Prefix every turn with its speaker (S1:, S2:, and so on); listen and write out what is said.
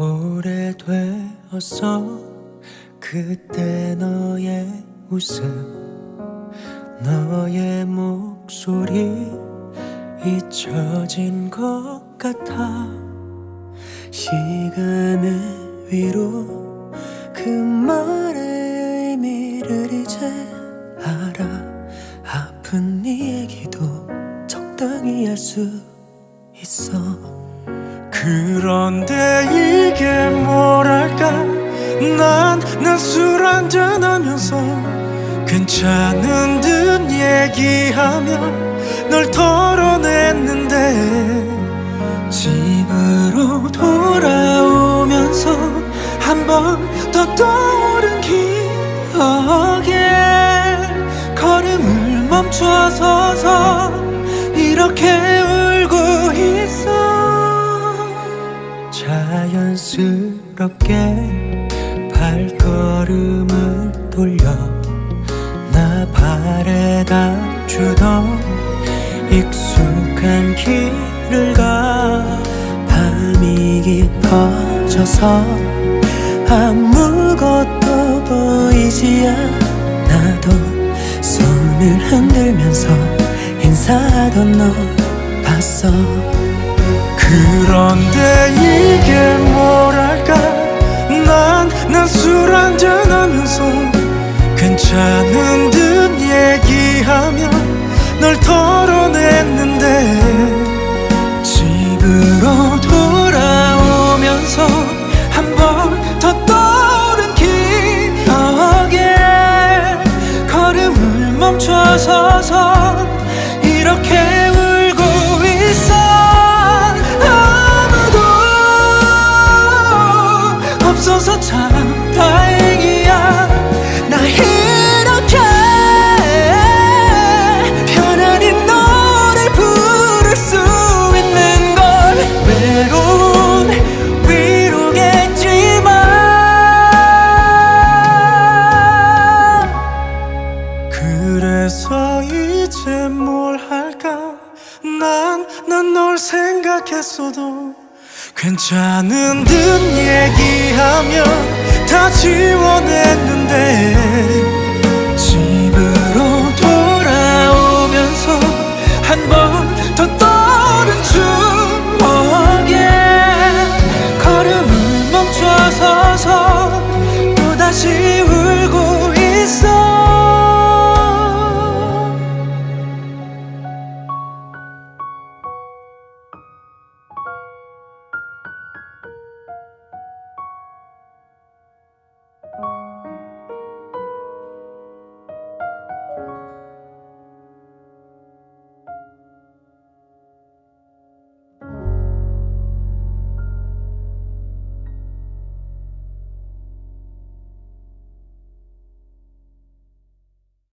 S1: 오래되었어 그때 너의 웃음 너의 목소리 잊혀진 것 같아. 시간의 위로 그 말의 의미를 이제 알아. 아픈 네 얘기도 적당히 할 수 있어 그런데 이게 뭐랄까? 난 난 술 한잔 하면서 괜찮은 듯 얘기하며 널 털어냈는데 집으로 돌아오면서 한 번 더 떠오른 기억에 걸음을 멈춰서서 이렇게 자연스럽게 발걸음을 돌려 나 바래다 주던 익숙한 길을 가. 밤이 깊어져서 아무것도 보이지 않아도 손을 흔들면서 인사하던 너 봤어 그런데 이게 뭐랄까? 난 난 술 한잔 하면서 괜찮은 듯 얘기하며 널 털어냈는데 집으로 돌아오면서 한 번 더 떠오른 기억에 걸음을 멈춰서서 없어서 참 다행이야. 나 이렇게 편안히 노래 부를 수 있는 건 외로운 위로겠지만. 그래서 이제 뭘 할까? 난 난 널 생각했어도 괜찮은 듯 얘기하며 다 지워냈는데 집으로 돌아오면서 한 번 더 떠오른 추억에 걸음을 멈춰서서 또다시